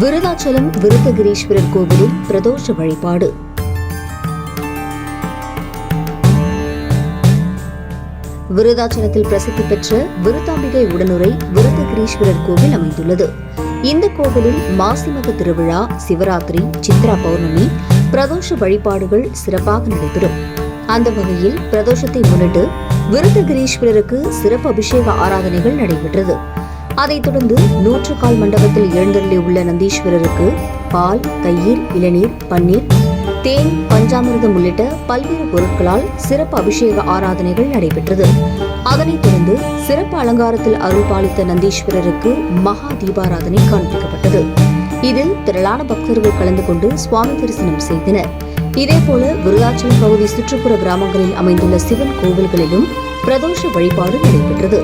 விருதாச்சலம் விருத்தகிரீஸ்வரர் கோவிலில் பிரதோஷ வழிபாடு. விருதாச்சலத்தில் பிரசித்தி பெற்ற விருத்தாம்பிகை உடனுரை விருத்தகிரீஸ்வரர் கோவில் அமைந்துள்ளது. இந்த கோவிலில் மாசிமக திருவிழா சிவராத்திரி சித்ரா பௌர்ணமி பிரதோஷ வழிபாடுகள் சிறப்பாக நடைபெறும். அந்த வகையில் பிரதோஷத்தை முன்னிட்டு விருத்தகிரீஸ்வரருக்கு சிறப்பு அபிஷேக ஆராதனைகள் நடைபெற்றது. அதைத் தொடர்ந்து நூற்றுக்கால் மண்டபத்தில் எழுந்தருளி உள்ள நந்தீஸ்வரருக்கு பால் தயிர் இளநீர் பன்னீர் தேன் பஞ்சாமிர்தம் உள்ளிட்ட பல்வேறு பொருட்களால் சிறப்பு அபிஷேக ஆராதனைகள் நடைபெற்றது. அதனைத் தொடர்ந்து சிறப்பு அலங்காரத்தில் அருள் பாலித்த நந்தீஸ்வரருக்கு மகா தீபாராதனை காண்பிக்கப்பட்டது. இதில் திரளான பக்தர்கள் கலந்து கொண்டு சுவாமி தரிசனம் செய்தனர். இதேபோல விருதாச்சலம் பகுதி சுற்றுப்புற கிராமங்களில் அமைந்துள்ள சிவன் கோவில்களிலும் பிரதோஷ வழிபாடு நடைபெற்றது.